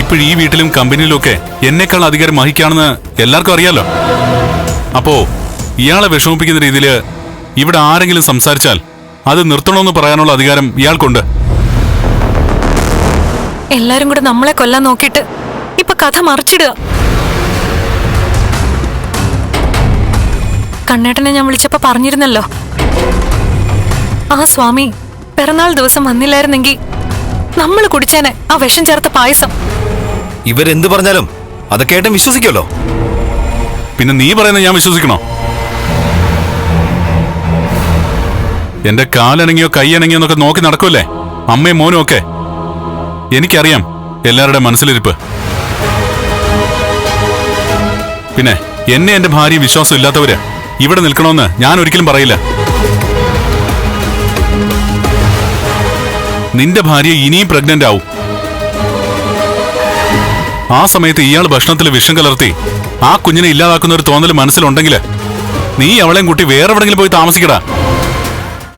ഇപ്പോൾ ഈ വീട്ടിലും കമ്പനിയിലും ഒക്കെ എന്നെക്കാൾ അധികാരം വഹിക്കാണെന്ന് എല്ലാവർക്കും അറിയാലോ. അപ്പോ ഇയാളെ വിഷമിപ്പിക്കുന്ന രീതിയിൽ ഇവിടെ ആരെങ്കിലും സംസാരിച്ചാൽ അത് നിർത്തണമെന്ന് പറയാനുള്ള അധികാരം ഇയാൾക്കുണ്ട്. എല്ലാരും കൂടെ നമ്മളെ കൊല്ലാൻ നോക്കിയിട്ട് ഇപ്പൊ കഥ മറിച്ചിടുക. കണ്ണേട്ടനെ ഞാൻ വിളിച്ചപ്പോ പറഞ്ഞിരുന്നല്ലോ. ആ സ്വാമി പിറന്നാൾ ദിവസം വന്നില്ലായിരുന്നെങ്കിൽ നമ്മൾ കുടിച്ചേനെ ആ വിഷം ചേർത്ത പായസം. ഇവരെന്ത് പറഞ്ഞാലും അതൊക്കെ ഏട്ടൻ വിശ്വസിക്കുമല്ലോ. പിന്നെ നീ പറയുന്ന ഞാൻ വിശ്വസിക്കണോ? എന്റെ കാലനങ്ങിയോ കൈയണങ്ങിയോ എന്നൊക്കെ നോക്കി നടക്കൂല്ലേ അമ്മയും മോനും ഒക്കെ. എനിക്കറിയാം എല്ലാവരുടെ മനസ്സിലിരിപ്പ്. പിന്നെ എന്നെ എന്റെ ഭാര്യ വിശ്വാസം ഇല്ലാത്തവര് ഇവിടെ നിൽക്കണമെന്ന് ഞാൻ ഒരിക്കലും പറയില്ല. നിന്റെ ഭാര്യ ഇനിയും പ്രഗ്നന്റ് ആവും. ആ സമയത്ത് ഇയാൾ ഭക്ഷണത്തിൽ വിഷം കലർത്തി. ആ കുഞ്ഞിനെ ഇല്ലാതാക്കുന്ന ഒരു തോന്നൽ മനസ്സിലുണ്ടെങ്കിൽ നീ അവളെയും കുട്ടി വേറെ എവിടെങ്കിലും പോയി താമസിക്കടാ.